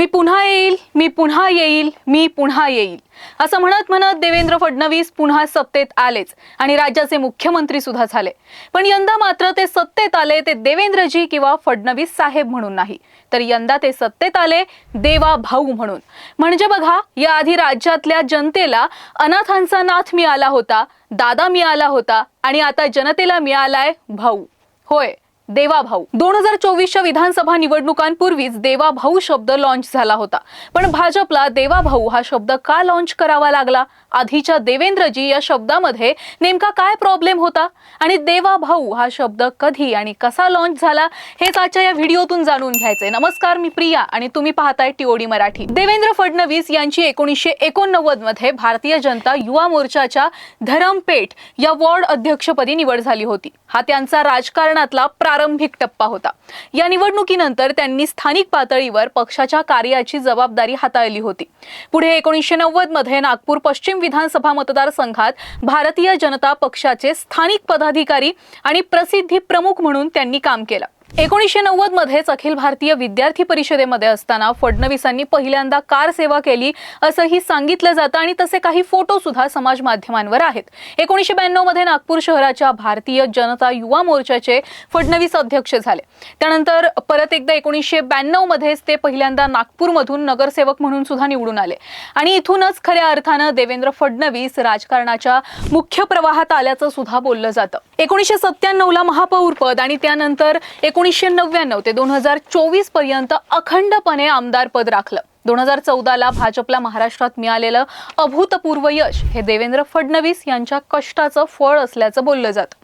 मी पुन्हा येईल मी पुन्हा येईल मी पुन्हा येईल. असं म्हणत म्हणत देवेंद्र फडणवीस पुन्हा सत्तेत आलेच आणि राज्याचे मुख्यमंत्री सुद्धा झाले. पण यंदा मात्र ते सत्तेत आले ते देवेंद्रजी किंवा फडणवीस साहेब म्हणून नाही. तर यंदा ते सत्तेत आले देवा भाऊ म्हणून. म्हणजे बघा याआधी राज्यातल्या जनतेला अनाथांचा नाथ मिळाला होता दादा मिळाला होता आणि आता जनतेला मिळालाय भाऊ. होय. देवाभाऊ. दोन हजार चोवीसच्या विधानसभा निवडणुकांपूर्वीच देवाभाऊ शब्द लॉन्च झाला होता. पण भाजपला देवाभाऊ हा शब्द का लॉन्च करावा लागला? आधीच्या देवेंद्रजी या शब्दामध्ये नेमका काय प्रॉब्लेम होता? आणि देवाभाऊ हा शब्द कधी आणि कसा लॉन्च झाला? हेच आजच्या या व्हिडिओतून जाणून घ्यायचे नमस्कार मी प्रिया आणि तुम्ही पाहताय टीओडी मराठी. देवेंद्र फडणवीस यांची एकोणीसशे एकोणनव्वदमध्ये भारतीय जनता युवा मोर्चाच्या धरमपेठ या वॉर्ड अध्यक्षपदी निवड झाली होती. हा त्यांचा राजकारणातला प्रारंभिक टप्पा होता. या निवडणुकीनंतर त्यांनी स्थानिक पातळीवर पक्षाच्या कार्याची जबाबदारी हाताळली होती. पुढे एकोणीसशे नव्वदमध्ये नागपूर पश्चिम विधानसभा मतदारसंघात भारतीय जनता पक्षाचे स्थानिक पदाधिकारी आणि प्रसिद्धी प्रमुख म्हणून त्यांनी काम केलं. एकोणीसशे नव्वद मध्येच अखिल भारतीय विद्यार्थी परिषदेमध्ये असताना फडणवीसांनी पहिल्यांदा कार सेवा केली असंही सांगितलं जातं आणि तसे काही फोटो सुद्धा समाज माध्यमांवर आहेत. एकोणीसशे ब्याण्णवमध्ये नागपूर शहराच्या भारतीय जनता युवा मोर्चाचे फडणवीस अध्यक्ष झाले. त्यानंतर परत एकदा एकोणीसशे ब्याण्णव मध्येच ते पहिल्यांदा नागपूरमधून नगरसेवक म्हणून सुद्धा निवडून आले. आणि इथूनच खऱ्या अर्थानं देवेंद्र फडणवीस राजकारणाच्या मुख्य प्रवाहात आल्याचं सुद्धा बोललं जातं. एकोणीसशे सत्त्याण्णवला महापौरपद महापौर पद आणि त्यानंतर एकोणीसशे नव्याण्णव ते दोन हजार चोवीसपर्यंत अखंडपणे आमदार पद राखलं. दोन हजार चौदाला भाजपला महाराष्ट्रात मिळालेलं अभूतपूर्व यश हे देवेंद्र फडणवीस यांच्या कष्टाचं फळ असल्याचं बोललं जातं.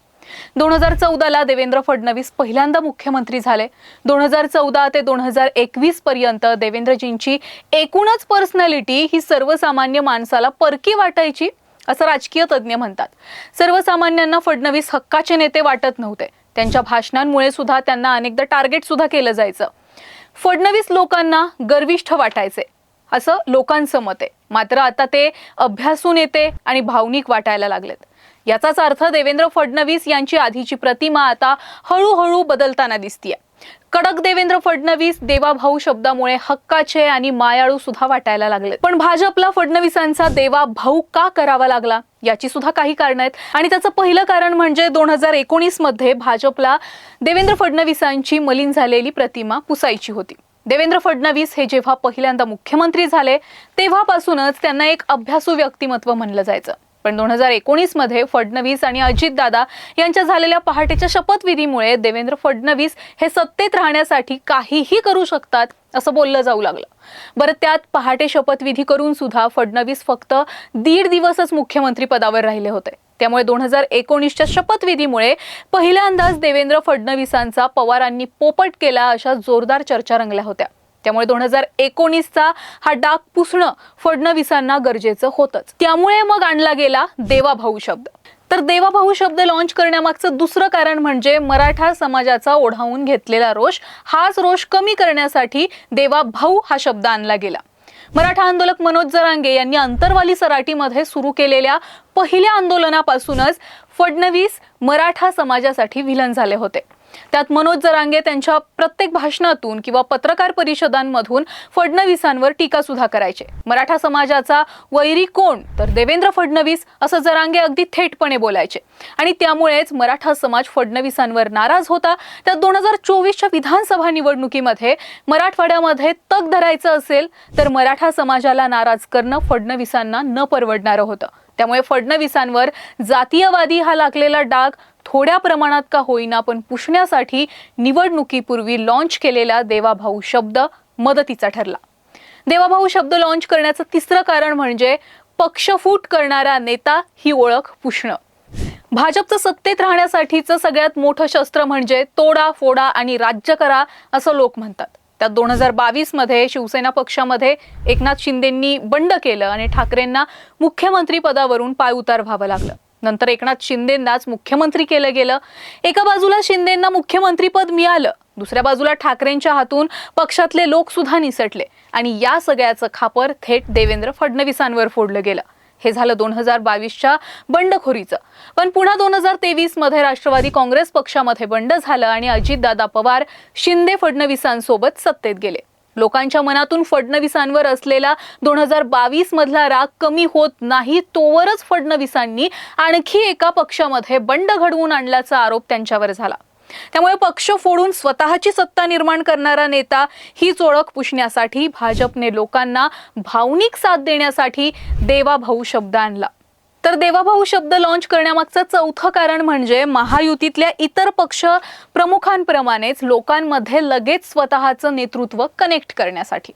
दोन हजार चौदाला देवेंद्र फडणवीस पहिल्यांदा मुख्यमंत्री झाले. दोन हजार चौदा ते दोन हजार एकवीस पर्यंत देवेंद्रजींची एकूणच पर्सनॅलिटी ही सर्वसामान्य माणसाला परकी वाटायची असं राजकीय तज्ज्ञ म्हणतात. सर्वसामान्यांना फडणवीस हक्काचे नेते वाटत नव्हते. त्यांच्या भाषणांमुळे सुद्धा त्यांना अनेकदा टार्गेट सुद्धा केलं जायचं. फडणवीस लोकांना गर्विष्ठ वाटायचे. असं लोकांचं मत आहे. मात्र आता ते अभ्यासून येते आणि भावनिक वाटायला लागलेत. याचाच अर्थ देवेंद्र फडणवीस यांची आधीची प्रतिमा आता हळूहळू बदलताना दिसतीये. कडक देवेंद्र फडणवीस देवाभाऊ शब्दामुळे हक्काचे आणि मायाळू सुद्धा वाटायला लागले. पण भाजपला फडणवीसांचा देवाभाऊ का करावा लागला? याची सुद्धा काही कारण आहेत. आणि त्याचं पहिलं कारण म्हणजे दोन हजार एकोणीसमध्ये भाजपला देवेंद्र फडणवीसांची मलिन झालेली प्रतिमा पुसायची होती. देवेंद्र फडणवीस हे जेव्हा पहिल्यांदा मुख्यमंत्री झाले तेव्हापासूनच त्यांना एक अभ्यासू व्यक्तिमत्व म्हणलं जायचं. पण दोन हजार एकोणीसमध्ये फडणवीस आणि अजितदादा यांच्या झालेल्या पहाटेच्या शपथविधीमुळे देवेंद्र फडणवीस हे सत्तेत राहण्यासाठी काहीही करू शकतात असं बोललं जाऊ लागलं. बरं त्यात पहाटे शपथविधी करून सुद्धा फडणवीस फक्त दीड दिवसच मुख्यमंत्री पदावर राहिले होते. त्यामुळे दोन हजार एकोणीसच्या शपथविधीमुळे पहिल्यांदाच देवेंद्र फडणवीसांचा पवारांनी पोपट केला अशा जोरदार चर्चा रंगल्या होत्या. त्यामुळे दोन हजार एकोणीसचा हा डाग पुसणं फडणवीसांना गरजेचं होतंच. त्यामुळे मग आणला गेला देवाभाऊ शब्द. तर देवाभाऊ शब्द लॉन्च करण्यामागचं दुसरं कारण म्हणजे मराठा समाजाचा ओढावून घेतलेला रोष हाच रोष कमी करण्यासाठी देवाभाऊ हा शब्द आणला गेला. मराठा आंदोलक मनोज जरांगे यांनी अंतरवाली सराटीमध्ये सुरू केलेल्या पहिल्या आंदोलनापासूनच फडणवीस मराठा समाजासाठी विलन झाले होते. त्यात मनोज जरांगे त्यांच्या प्रत्येक भाषणातून किंवा पत्रकार परिषदांमधून फडणवीसांवर टीका सुद्धा करायचे. मराठा समाजाचा वैरी कोण? तर देवेंद्र फडणवीस असं जरांगे अगदी थेटपणे बोलायचे. आणि त्यामुळेच मराठा समाज फडणवीसांवर नाराज होता. त्यात दोन हजार चोवीसच्या विधानसभा निवडणुकीमध्ये मराठवाड्यामध्ये तग धरायचं असेल तर मराठा समाजाला नाराज करणं फडणवीसांना न परवडणारं होतं. त्यामुळे फडणवीसांवर जातीयवादी हा लागलेला डाग थोड्या प्रमाणात का होईना पण पुसण्यासाठी निवडणुकीपूर्वी लॉन्च केलेला देवाभाऊ शब्द मदतीचा ठरला. देवाभाऊ शब्द लॉन्च करण्याचं तिसरं कारण म्हणजे पक्षफूट करणारा नेता ही ओळख पुसणं. भाजपचं सत्तेत राहण्यासाठीचं सगळ्यात मोठं शस्त्र म्हणजे तोडा फोडा आणि राज्य करा असं लोक म्हणतात. त्यात दोन हजार बावीसमध्ये शिवसेना पक्षामध्ये एकनाथ शिंदेंनी बंड केलं आणि ठाकरेंना मुख्यमंत्री पदावरून पायउतार व्हावं लागलं. नंतर एकनाथ शिंदेंनाच मुख्यमंत्री केलं गेलं. एका बाजूला शिंदेंना मुख्यमंत्रीपद मिळालं. दुसऱ्या बाजूला ठाकरेंच्या हातून पक्षातले लोक सुद्धा निसटले. आणि या सगळ्याचं खापर थेट देवेंद्र फडणवीसांवर फोडलं गेलं. हे झालं दोन हजार बावीसच्या बंडखोरीचं. पण पुन्हा दोन हजार तेवीसमध्ये राष्ट्रवादी काँग्रेस पक्षामध्ये बंड झालं आणि अजितदादा पवार शिंदे फडणवीसांसोबत सत्तेत गेले. लोकांच्या मनातून फडणवीसांवर असलेला दोन हजार बावीस मधला राग कमी होत नाही तोवरच फडणवीसांनी आणखी एका पक्षामध्ये बंड घडवून आणल्याचा आरोप त्यांच्यावर झाला. त्यामुळे पक्ष फोडून स्वतःची सत्ता निर्माण करणारा नेता हीच ओळख पुसण्यासाठी भाजपने लोकांना भावनिक साथ देण्यासाठी देवाभाऊ शब्द आणला. तर देवाभाऊ शब्द लॉन्च करण्यामागचं चौथं कारण म्हणजे महायुतीतल्या इतर पक्ष प्रमुखांप्रमाणेच लोकांमध्ये लगेच स्वतःचं नेतृत्व कनेक्ट करण्यासाठी.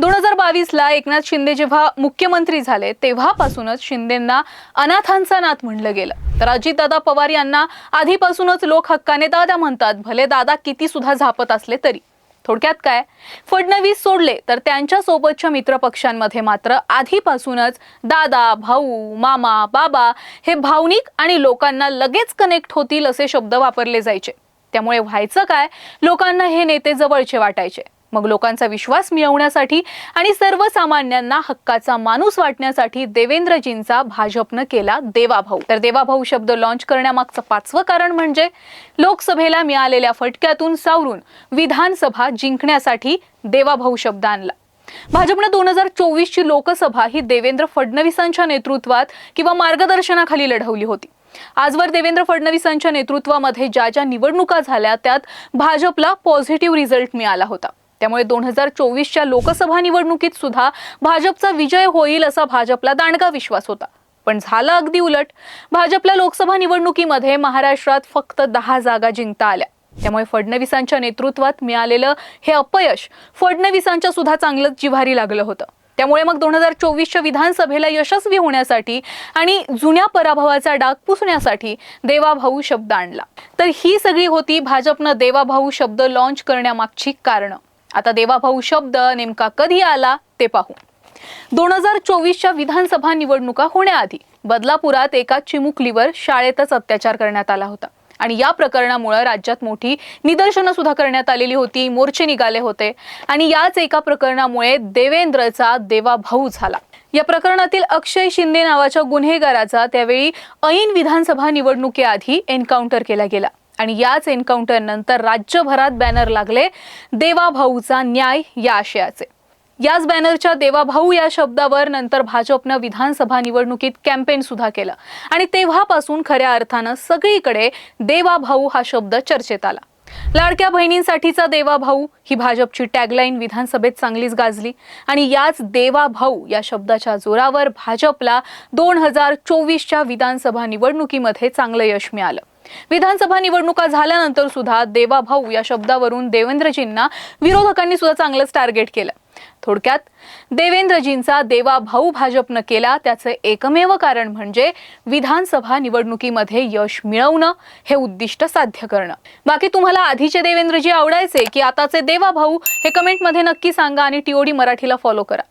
दोन हजार बावीसला एकनाथ शिंदे जेव्हा मुख्यमंत्री झाले तेव्हापासूनच शिंदेंना अनाथांचा नाथ म्हणलं गेलं. तर अजितदादा पवार यांना आधीपासूनच लोक हक्काने दादा म्हणतात भले दादा किती सुद्धा झापत असले तरी. थोडक्यात काय? फडणवीस सोडले तर त्यांच्या सोबतच्या मित्रपक्षांमध्ये मात्र आधीपासूनच दादा भाऊ मामा बाबा हे भावनिक आणि लोकांना लगेच कनेक्ट होतील असे शब्द वापरले जायचे. त्यामुळे व्हायचं काय? लोकांना हे नेते जवळचे वाटायचे. मग लोकांचा विश्वास मिळवण्यासाठी आणि सर्वसामान्यांना हक्काचा माणूस वाटण्यासाठी देवेंद्रजींचा भाजपनं केला देवाभाऊ. तर देवाभाऊ शब्द लॉन्च करण्यामागचं पाचवं कारण म्हणजे लोकसभेला मिळालेल्या फटक्यातून सावरून विधानसभा जिंकण्यासाठी देवाभाऊ शब्द आणला. भाजपनं दोन हजार चोवीसची लोकसभा ही देवेंद्र फडणवीसांच्या नेतृत्वात किंवा मार्गदर्शनाखाली लढवली होती. आजवर देवेंद्र फडणवीसांच्या नेतृत्वामध्ये ज्या ज्या निवडणुका झाल्या त्यात भाजपला पॉझिटिव्ह रिझल्ट मिळाला होता. त्यामुळे दोन हजार चोवीसच्या लोकसभा निवडणुकीत सुद्धा भाजपचा विजय होईल असा भाजपला दांडगा विश्वास होता. पण झालं अगदी उलट. भाजपला लोकसभा निवडणुकीमध्ये महाराष्ट्रात फक्त दहा जागा जिंकता आल्या. त्यामुळे फडणवीसांच्या नेतृत्वात मिळालेलं हे अपयश फडणवीसांच्या सुद्धा चांगलंच जिव्हारी लागलं होतं. त्यामुळे मग दोन हजार चोवीसच्या विधानसभेला यशस्वी होण्यासाठी आणि जुन्या पराभवाचा डाग पुसण्यासाठी देवाभाऊ शब्द आणला. तर ही सगळी होती भाजपनं देवाभाऊ शब्द लॉन्च करण्यामागची कारणं. आता देवाभाऊ शब्द नेमका कधी आला ते पाहू. दोन हजार चोवीसच्या विधानसभा निवडणुका होण्याआधी बदलापुरात एका चिमुकलीवर शाळेतच अत्याचार करण्यात आला होता. आणि या प्रकरणामुळे राज्यात मोठी निदर्शनं सुद्धा करण्यात आलेली होती मोर्चे निघाले होते. आणि याच एका प्रकरणामुळे देवेंद्रचा देवाभाऊ झाला. या प्रकरणातील अक्षय शिंदे नावाच्या गुन्हेगाराचा त्यावेळी ऐन विधानसभा निवडणुकीआधी एन्काउंटर केला गेला. आणि याच एन्काउंटर नंतर राज्यभरात बॅनर लागले देवाभाऊचा न्याय या आशयाचे. याच बॅनरच्या देवाभाऊ या शब्दावर नंतर भाजपनं विधानसभा निवडणुकीत कॅम्पेन सुद्धा केलं. आणि तेव्हापासून खऱ्या अर्थानं सगळीकडे देवाभाऊ हा शब्द चर्चेत आला. लाडक्या बहिणींसाठीचा देवाभाऊ ही भाजपची टॅगलाईन विधानसभेत चांगलीच गाजली. आणि याच देवाभाऊ या शब्दाच्या जोरावर भाजपला दोन हजार चोवीसच्या विधानसभा निवडणुकीमध्ये चांगलं यश मिळालं. विधानसभा निवडणुका झाल्यानंतर सुद्धा देवाभाऊ या शब्दावरून देवेंद्रजींना विरोधकांनी सुद्धा चांगलंच टार्गेट केलं. थोडक्यात देवेंद्रजींचा देवाभाऊ भाजपनं केला त्याचं एकमेव कारण म्हणजे विधानसभा निवडणुकीमध्ये यश मिळवणं हे उद्दिष्ट साध्य करणं. बाकी तुम्हाला आधीचे देवेंद्रजी आवडायचे की आताचे देवाभाऊ हे कमेंटमध्ये नक्की सांगा आणि टीओडी मराठीला फॉलो करा.